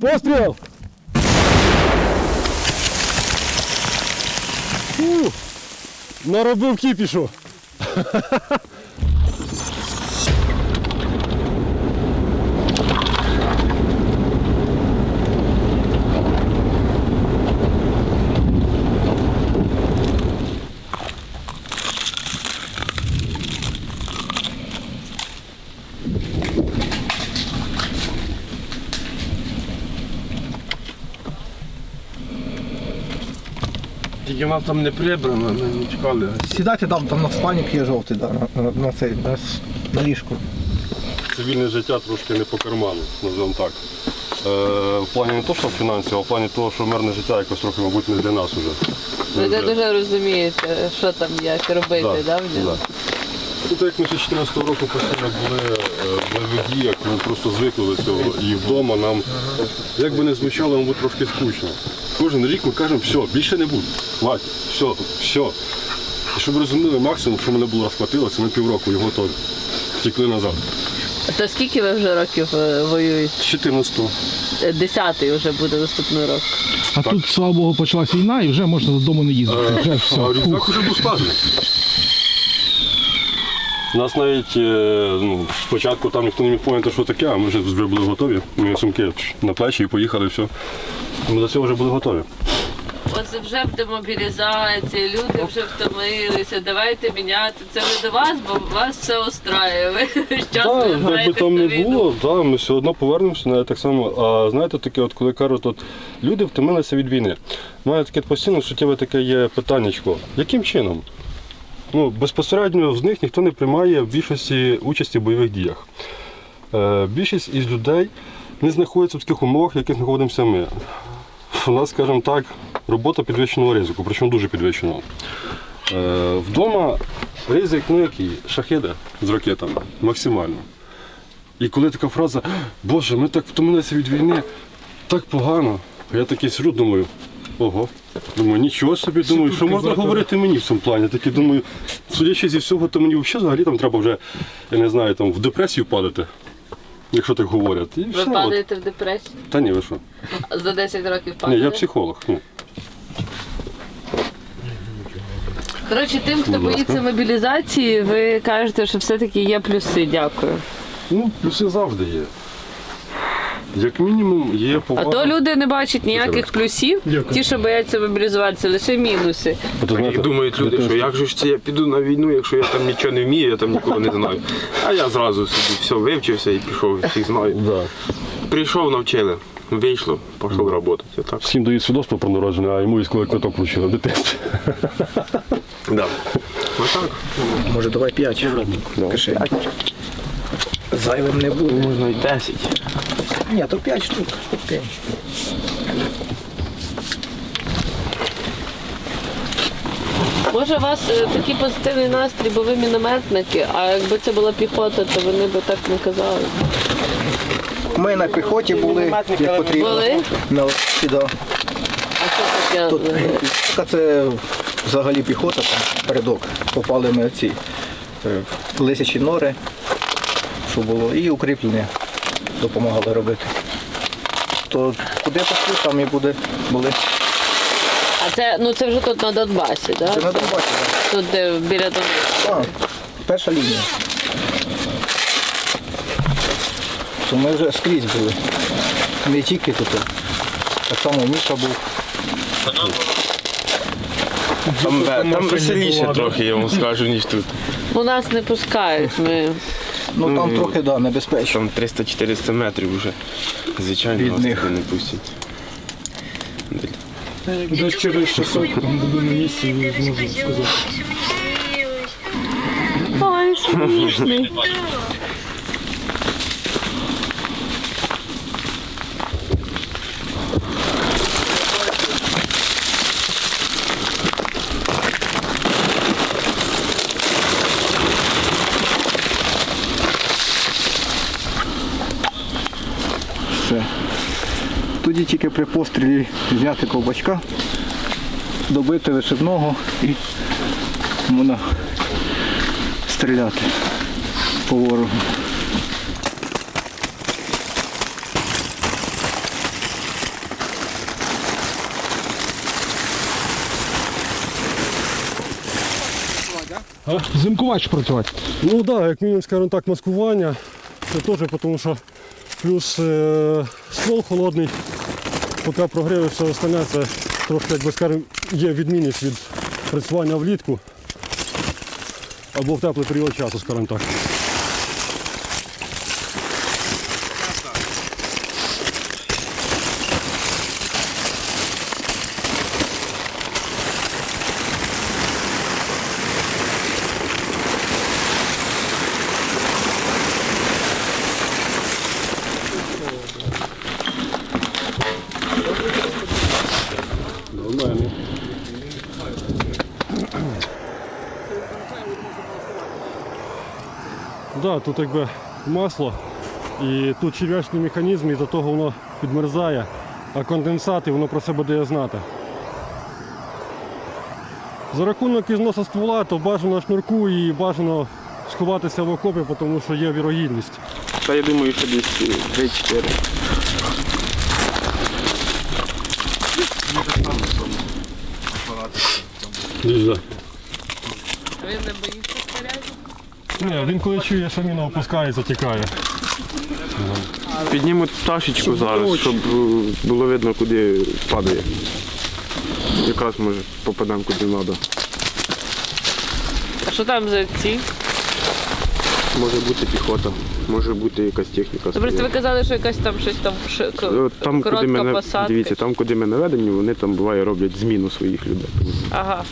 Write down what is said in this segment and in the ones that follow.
Постріл! Наробив кіпішу. Тільки нас там не прибрано, ми не чекали. Сідайте там, там на спальник є жовтий, да, на, на, на цей, на, на ліжку. Цивільне життя трошки не по карману, називаємо так. Е, в плані не то, що фінансів, а в плані того, що мирне життя якось трохи, мабуть, не для нас уже. Ви не дуже розумієте, що там як робити, да, в ньому? Ну, так як ми ще 14 року постійно були е, в бойових діях, ми просто звикли до цього. І вдома нам, як би не звучало, мабуть, трошки скучно. Кожен рік ми кажемо, все, більше не буде. Хватить, все, все. І щоб ви розуміли, максимум, що мене було розплатило, це ми півроку його то втекли назад. То скільки ви вже років е, воюєте? 14-го. Е, Десятий вже буде наступний рок. А тут, слава Богу, почалась війна і вже можна додому не їздити. Вже все. А рюкзак вже був складений. Нас навіть е, ну, спочатку там ніхто не міг поняти, що таке, а ми вже були готові. Ми сумки на плечі і поїхали, все. Ми до цього вже були готові. Оце вже в демобілізації, люди вже втомилися. Давайте міняти. Це не до вас, бо вас все устраює. Так, як би граєтесь там не було, да, ми все одно повернемося навіть так само. А знаєте, таке, от коли кажуть, от, люди втомилися від війни. У мене таке постійно суттєве таке є питаннячко. Яким чином? Ну, безпосередньо з них ніхто не приймає в більшості участі в бойових діях. Е, більшість із людей не знаходиться в таких умовах, в яких знаходимося ми. У нас, скажімо так, робота підвищеного ризику, причому дуже підвищеного. Е, вдома ризик, ну який, шахеди з ракетами, максимально. І коли така фраза, Боже, ми так втомилися від війни, так погано. Я такий сижу, думаю, ого. Думаю, нічого собі, думаю, що можна говорити мені в цьому плані. Такий думаю, судячи зі всього, то мені взагалі взагалі там треба вже, я не знаю, там в депресію падати, якщо так говорять. І Ви все, от. падаєте в депресію? Та ні, ви що? За 10 років Ні, падаєте? я психолог. Ну. Коротше, тим, хто Будь ласка. боїться мобілізації, ви кажете, що все-таки є плюси. Дякую. ну, плюси завжди є. Як мінімум є А то люди не бачать ніяких плюсів. Ті, що бояться мобілізуватися, лише мінуси. І думають люди, що як же ж це я піду на війну, якщо я там нічого не вмію, я там нікого не знаю. А я зразу собі все вивчився і пішов, всіх знаю. Да. Прийшов, навчили, вийшло, пішов працювати. Так. Всім дають свідоцтво про народження, а йому військовий квиток вручили в дитинстві. Да. Отак. Може давай п'ять. Кишень. Зайвим не буде. Можна й 10. Ні, то п'ять штук. Окей. Може, у вас е, такий позитивний настрій, бо ви мінометники, а якби це була піхота, то вони би так не казали. Ми на піхоті були, як потрібно. Були? На сюди. А що таке? Тут така це взагалі піхота, там передок. Попали ми в ці е, лисячі нори, що було, і укріплення допомагали робити. То куди пішли, там і буде, були. А це ну це вже тут на Донбасі, так? Це на Донбасі. так. Тут де біля Донбасу. А, перша лінія. То ми вже скрізь були. Не тільки тут. Так само Міша був. Там, там веселіше трохи, я вам скажу, ніж тут. У нас не пускають. Ми Ну там трохи да, небезпечно. Там 300-400 метрів вже. Звичайно, Від вас них. туди не пустять. Десь через часок там буду на місці і зможу сказати. Ой, смішний. тільки при пострілі взяти ковбачка, добити вишибного і можна стріляти по ворогу. Зимкувач працювати? Ну так, да, як мінімум, скажімо так, маскування. Це теж, тому що плюс е, ствол холодний поки прогріє все остальне, це трошки, як би скажемо, є відмінність від працювання влітку або в теплий період часу, скажімо так. Да, тут якби масло і тут черв'ячний механізм, і до того воно підмерзає, а конденсат і воно про себе дає знати. За рахунок ізносу ствола, то бажано шнурку і бажано сховатися в окопі, тому що є вірогідність. Та я думаю, що десь 3-4. Ніж. Ви не боїться снарядів? Ні, він коли чує, що міна опускається, тікає. Піднімуть пташечку зараз, щоб е, було видно, куди падає. Якраз може попадемо куди треба. А що там за ці? Може бути піхота, може бути якась техніка. Ну, просто ви казали, що якась там щось там ш- Там, куди коротка на- посадка. дивіться, там, куди ми наведені, вони там буває роблять зміну своїх людей. Ага.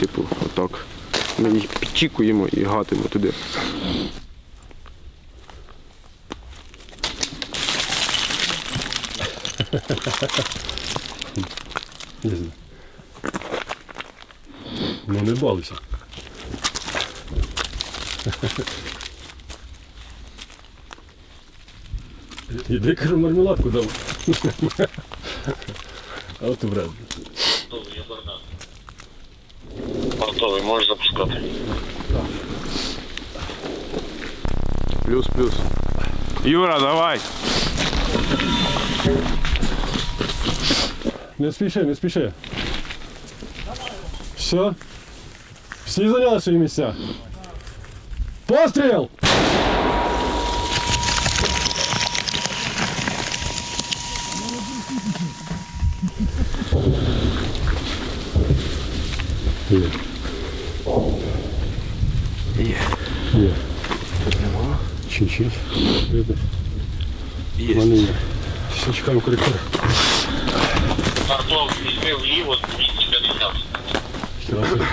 Типу, отак. Ми їх підчікуємо і гатимо туди. Не знаю. Ну не балуйся. Іди, кажу, мармеладку дам. А от вряд. Готовий, можеш запускати. Плюс-плюс. Юра, давай! Не спіши, не спіши. Все. Всі зайняли свої місця. Постріл! Є. Є. Тут нема. Чуть-чуть. Видно? Є. Вони є. Все, чекаємо коректора. Артов, візьми вліво 250. Красиво.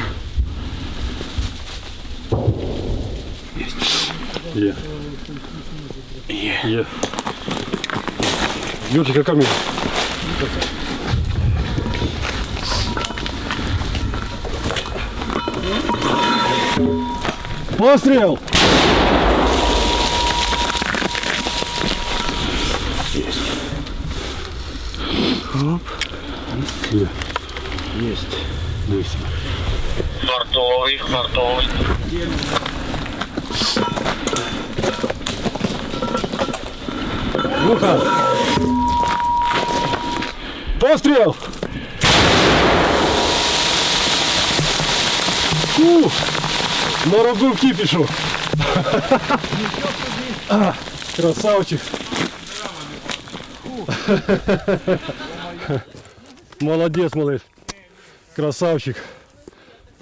Є. Є. Є. Юрчик, яка міра? Постріл! Є. Єсть. Дивіться. Фартовий, фартовий. Ну-ка. Постріл! Фу! Наробив кіпішу. А, Красавчик. Молодець, малий. Красавчик.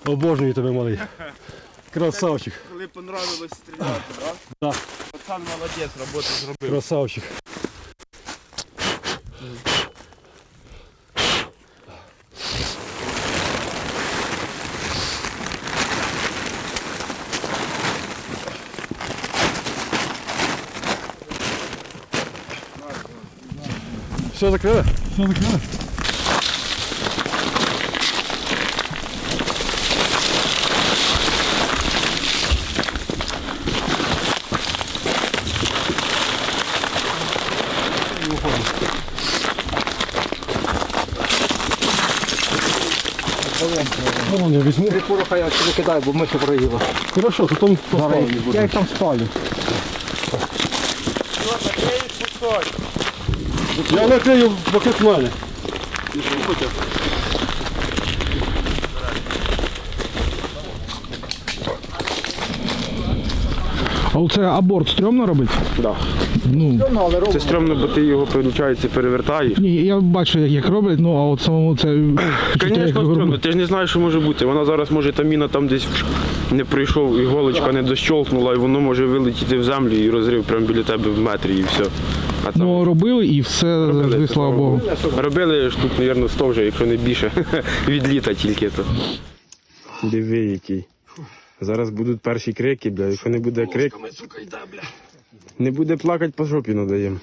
Обожнюю тебе, малий. Красавчик. Коли понравилось стріляти, так? Да. Пацан молодець, роботу зробив. Красавчик. Все закрили? Все закрили. Вон я візьму. Три пороха я сюди кидаю, бо ми ще проїли. Хорошо, то там поставлю. Я їх там спалю. Я накрию бакет мене. А оце аборт стрьомно робити? Да. Ну, Це стрьомно, бо ти його, виходить, перевертаєш. ні, я бачу, як, як роблять, ну а от самому це. відчуття, як Звісно, його стрьомно. Ти ж не знаєш, що може бути. Вона зараз може та міна там десь не прийшов, іголочка не дощолкнула, і воно може вилетіти в землю і розрив прямо біля тебе в метрі і все. А там Ну робили і все робили, завжди, слава Богу. Робили штук, мабуть, 100 вже, якщо не більше. Від літа тільки то. Диви який. Зараз будуть перші крики, бля. Якщо не буде крик. Не буде плакати, по жопі надаємо.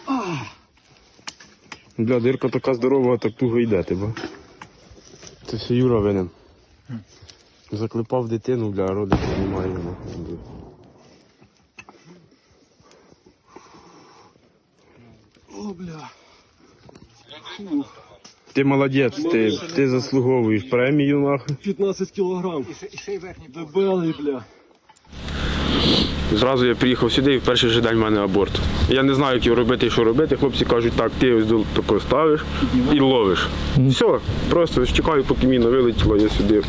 Бля, дирка така здорова, так туго йде, ти бо. Це все Юра винен. Заклепав дитину, бля, родичів немає. Йому. Ти молодець, ти, ти заслуговуєш премію нахуй. 15 кілограм. Дебелий, бля. Зразу я приїхав сюди і в перший же день в мене аборт. Я не знаю, як його робити і що робити. Хлопці кажуть, так, ти ось тако ставиш і ловиш. Все, просто чекаю, поки міна вилетіла, я сюди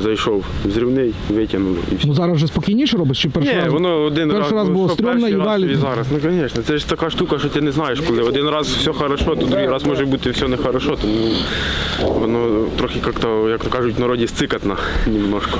зайшов зрівний, витягнув і все. Ну зараз вже спокійніше робиш, чи перший Ні, раз? воно один перший раз було що стрьомно і далі. І зараз. Ну, звісно, це ж така штука, що ти не знаєш, коли один раз все хорошо, то другий раз може бути все нехорошо, тому ну, воно трохи як-то, як то кажуть, в народі сцикатно немножко.